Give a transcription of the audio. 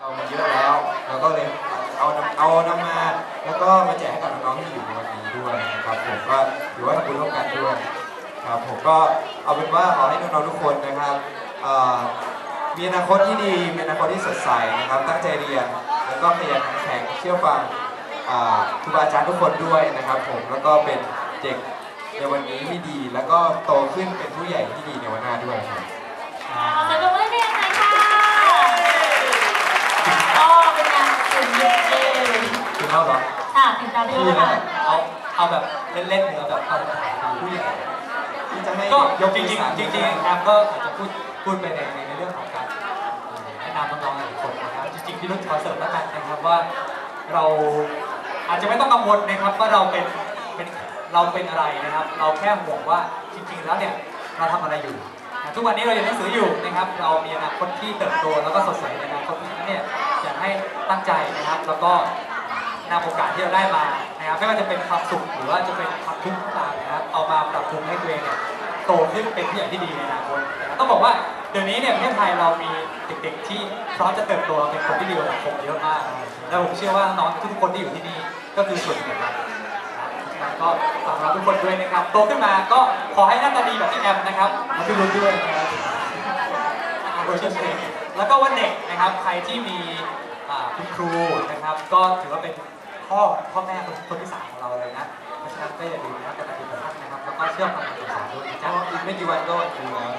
เรามาเยอะแล้ว เราก็เลยเอานำเอานำมา แล้วก็มาแจกให้กับน้องๆที่อยู่ในวันนี้ด้วยนะครับผมก็ถือว่าทำบุญร่วมกันด้วยครับผมก็เอาเป็นว่าขอให้น้องๆทุกคนนะครับเอ่อมีอนาคตที่ดีมีอนาคตที่สดใสนะครับ ตั้งใจเรียนแล้วก็ขยันขันแข็งเชื่อฟังอ่าครูบาอาจารย์ทุกคนด้วยนะครับ ผมแล้วก็เป็นเด็กในวันนี้ที่ดี แล้วก็โตขึ้นเป็นผู้ใหญ่ที่ดีในวันหน้าด้วยครับ ขอเสียงปรบมือให้พี่แอมหน่อยค่ะ ก็เป็นงานตื่นเต้นถึงแล้วเหรอค่ะถึงตามพี่พี่แล้วนะค่ะ เอาเอาแบบเล่นๆเนื้อแบบตอายผู้ใหญ่ที่จะให้ก็ยกจริงๆจริงๆแอมก็อาจจะพูดพูดไปในในเรื่องของการแนะนำน้องๆหลายคนนะครับจริงๆพี่รุ่นขอเสริมแล้วกันนะครับว่าเราอาจจะไม่ต้องกังวลนะครับว่าเราเป็นเป็นเราเป็นอะไรนะครับ เราแค่ห่วงว่าจริงๆแล้วเนี่ยเราทำอะไรอยู่ ทุกวันนี้เราเรียนหนังสืออยู่นะครับ เรามีอนาคตที่เติบโตแล้วก็สดใสในอนาคตเพราะฉะนั้นเนี่ย ให้ตั้งใจนะครับ แล้วก็นำโอกาสที่เราได้มานะครับไม่ว่าจะเป็นความสุขหรือว่าจะเป็นความทุกข์ก็ตามนะครับเอามาปรับปรุงให้ตัวเองเนี่ยโตขึ้นเป็นผู้ใหญ่ที่ดีในอนาคตนะต้องบอกว่าเดี๋ยวนี้เนี่ยประเทศไทยเรามีเด็กๆที่พร้อมจะเติบโตเป็นคนที่ดีกว่าสังคมเยอะมาก และผมเชื่อว่าน้องทุกคนที่อยู่ที่นี่ก็คือส่วนหนึ่งนะครับก็ฝากเราทุกคนด้วยนะครับ โตขึ้นมาก็ขอให้หน้าตาดีแบบพี่แอมนะครับมาพี่รุ่นด้วยนะครับโดยเฉพาะแล้วก็วันเด็กนะครับใครที่มี รูนะครับ ก็ถือว่าเป็นพ่อพ่อแม่คนคนที่สามของเราเลยนะ เพราะฉะนั้นก็อย่าลืมนะกตัญญูกตเวทีนะครับ แล้วก็เชื่อฟังคำสั่งสอนด้วยนะเพจ๊ะราะอีกไม่กี่วันก็ถึงแล้ว